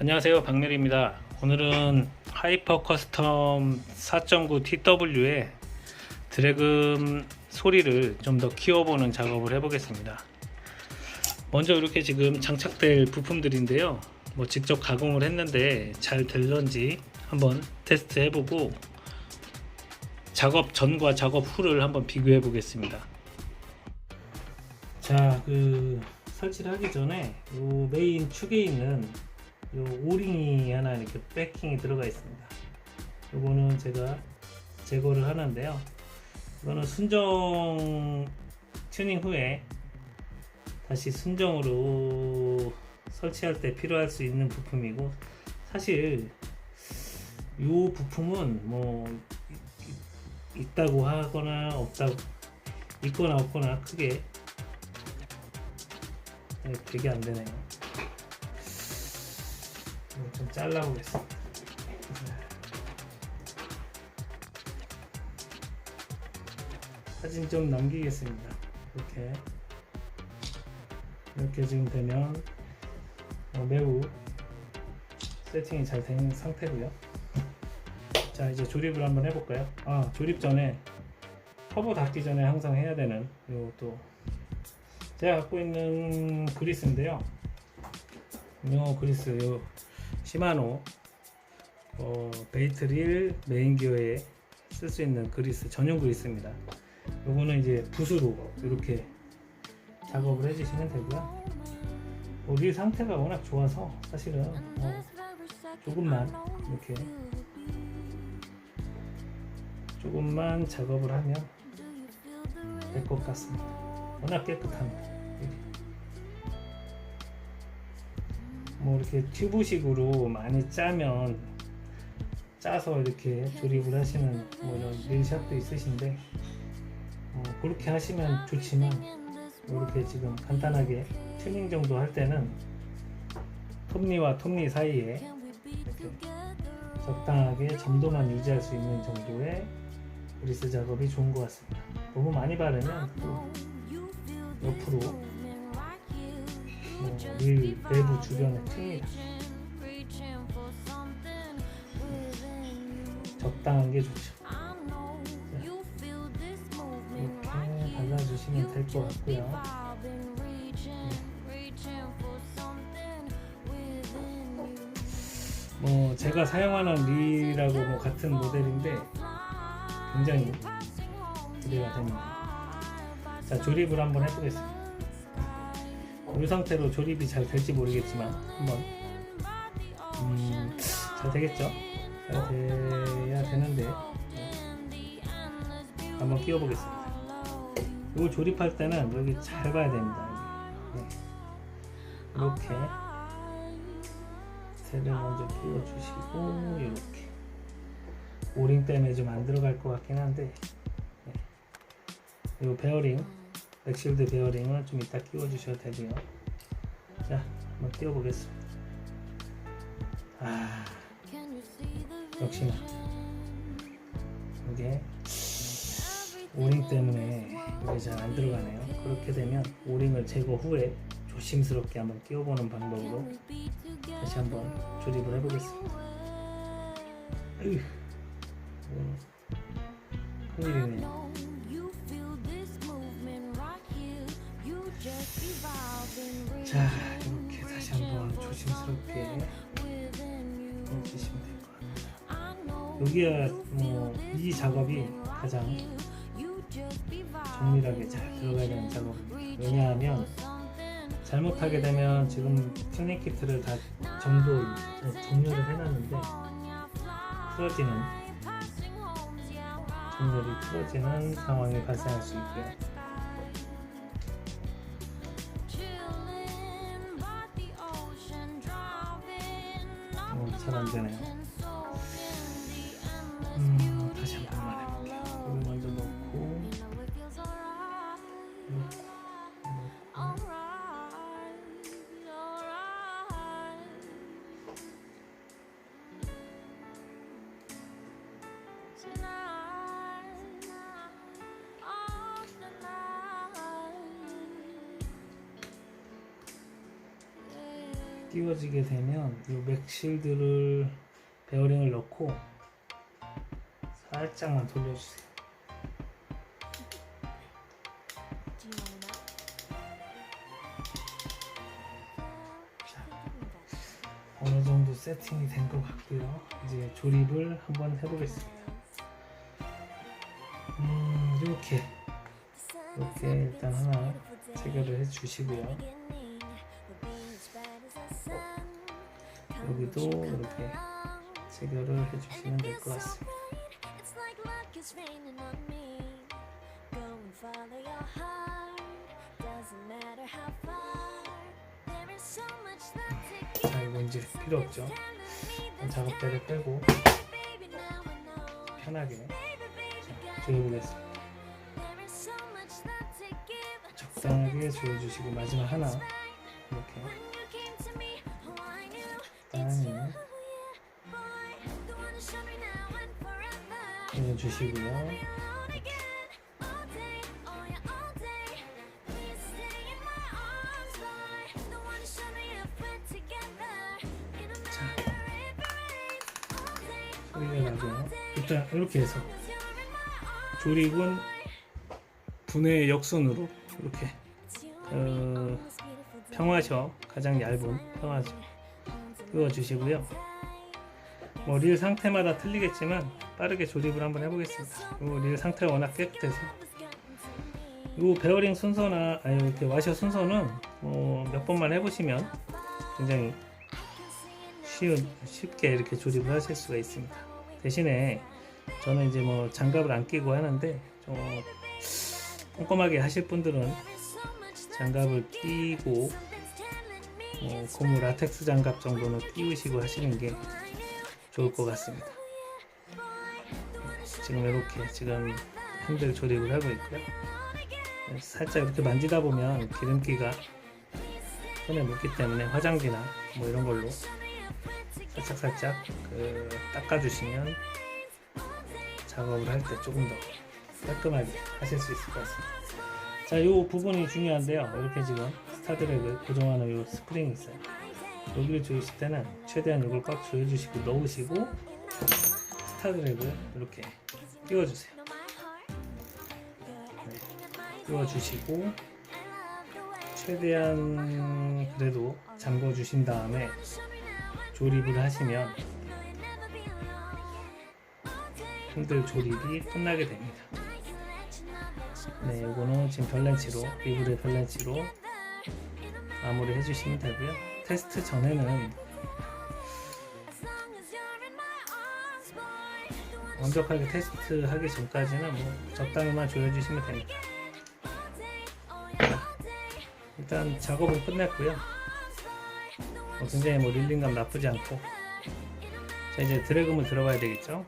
안녕하세요. 박렬입니다. 오늘은 하이퍼 커스텀 4.9 TW의 드래금 소리를 좀 더 키워보는 작업을 해보겠습니다. 먼저 이렇게 지금 장착될 부품들인데요. 뭐 직접 가공을 했는데 잘 될런지 한번 테스트 해보고 작업 전과 작업 후를 한번 비교해 보겠습니다. 자그 설치를 하기 전에 요 메인 축에 있는 요 오링이 하나 이렇게 패킹이 들어가 있습니다. 요거는 제가 제거를 하는데요. 이거는 순정 튜닝 후에 다시 순정으로 설치할 때 필요할 수 있는 부품이고 사실 요 부품은 뭐 이- 이- 있다고 하거나 없다고 있거나 없거나 크게 네, 되게 안 되네요. 이거 좀 잘라보겠습니다. 사진 좀 남기겠습니다. 이렇게 이렇게 지금 되면 어, 매우 세팅이 잘 된 상태고요. 자 이제 조립을 한번 해볼까요? 아 조립 전에 터보 닫기 전에 항상 해야 되는 요또 제가 갖고 있는 그리스인데요. 요 그리스 요 시마노 어, 베이트릴 메인 기어에 쓸 수 있는 그리스 전용 그리스입니다. 요거는 이제 붓으로 이렇게 작업을 해주시면 되고요. 우리 상태가 워낙 좋아서 사실은 어, 조금만 이렇게 조금만 작업을 하면 될 것 같습니다. 워낙 깨끗합니다. 뭐 이렇게 튜브식으로 많이 짜면 짜서 이렇게 조립을 하시는 뭐 이런 밀샵도 있으신데 어, 그렇게 하시면 좋지만 이렇게 지금 간단하게 튜닝 정도 할 때는 톱니와 톱니 사이에 이렇게 적당하게 점도만 유지할 수 있는 정도의 그리스 작업이 좋은 것 같습니다. 너무 많이 바르면 또 옆으로 뭐, 밀 내부 주변에 틉니다. 적당한 게 좋죠. 이렇게 발라주시면 될 것 같고요. 뭐 제가 사용하는 릴하고 뭐 같은 모델인데 굉장히 기대가 됩니다. 자 조립을 한번 해보겠습니다. 이 상태로 조립이 잘 될지 모르겠지만 한번 음, 잘 되겠죠? 잘 돼야 되는데 한번 끼워보겠습니다. 이거 조립할 때는 여기 잘 봐야 됩니다. 네. 이렇게 셀을 먼저 끼워주시고 이렇게 오링 때문에 좀 안 들어갈 것 같긴 한데 네. 이 베어링 백실드 베어링은 좀 이따 끼워주셔도 되고요. 자, 한번 끼워보겠습니다. 아, 역시나 이게 오링 때문에 이게 잘 안 들어가네요. 그렇게 되면 오링을 제거 후에 조심스럽게 한번 끼워보는 방법으로 다시 한번 조립을 해보겠습니다. 큰일이네요. 자, 이렇게 다시 한번 조심스럽게 해주시면 될 것 같아요. 여기야 뭐이 작업이 가장 정밀하게 잘 들어가야 되는 작업입니다. 왜냐하면 잘못하게 되면 지금 튜닝 키트를 다 정도 정렬을 해놨는데 틀어지는 정렬이 틀어지는 상황이 발생할 수 있고요. 잘 안 되네요. 음, 다시 한 번만 해볼게요. 이거 먼저 넣고, 넣고, 넣고. 끼워지게 되면 이 맥실드를 베어링을 넣고 살짝만 돌려주세요. 어느 정도 세팅이 된 것 같고요. 이제 조립을 한번 해보겠습니다. 음, 이렇게 이렇게 일단 하나 체결을 해주시고요. 여기도 이렇게 체결을 해주시면 될 것 같습니다. 자, 이거 이제 필요 없죠. 작업대를 빼고. 편하게 조여보겠습니다. 적당하게 조여주시고 마지막 하나 oh day. 일단 이렇게 해서. 조립은 분해 역순으로 이렇게 어. 평화셔 가장 얇은 평화셔 끼워주시고요. 뭐릴 상태마다 틀리겠지만 빠르게 조립을 한번 해보겠습니다. 이릴 상태가 워낙 깨끗해서 이 베어링 순서나 아니 이렇게 와셔 순서는 뭐몇 번만 해보시면 굉장히 쉬운 쉽게 이렇게 조립을 하실 수가 있습니다. 대신에 저는 이제 뭐 장갑을 안 끼고 하는데 좀 꼼꼼하게 하실 분들은 장갑을 끼고 뭐 고무 라텍스 장갑 정도는 끼우시고 하시는 게 좋을 것 같습니다. 지금 이렇게 지금 핸들 조립을 하고 있고요. 살짝 이렇게 만지다 보면 기름기가 손에 묻기 때문에 화장지나 뭐 이런 걸로 살짝 살짝 그 닦아주시면 작업을 할 때 조금 더 깔끔하게 하실 수 있을 것 같습니다. 자, 이 부분이 중요한데요. 이렇게 지금 스타드랙을 고정하는 이 스프링이 있어요. 여기를 조이실 때는 최대한 이걸 꽉 조여주시고 넣으시고 스타드랙을 이렇게 끼워주세요. 네, 끼워주시고 최대한 그래도 잠궈 주신 다음에 조립을 하시면 핸들 조립이 끝나게 됩니다. 네, 이거는 지금 별렌치로 리블의 별렌치로 마무리 해주시면 되고요. 테스트 전에는 완벽하게 테스트하기 전까지는 뭐 적당히만 조여주시면 됩니다. 일단 작업은 끝냈고요. 뭐 굉장히 뭐 릴링감 나쁘지 않고 자 이제 드래그물 들어가야 되겠죠.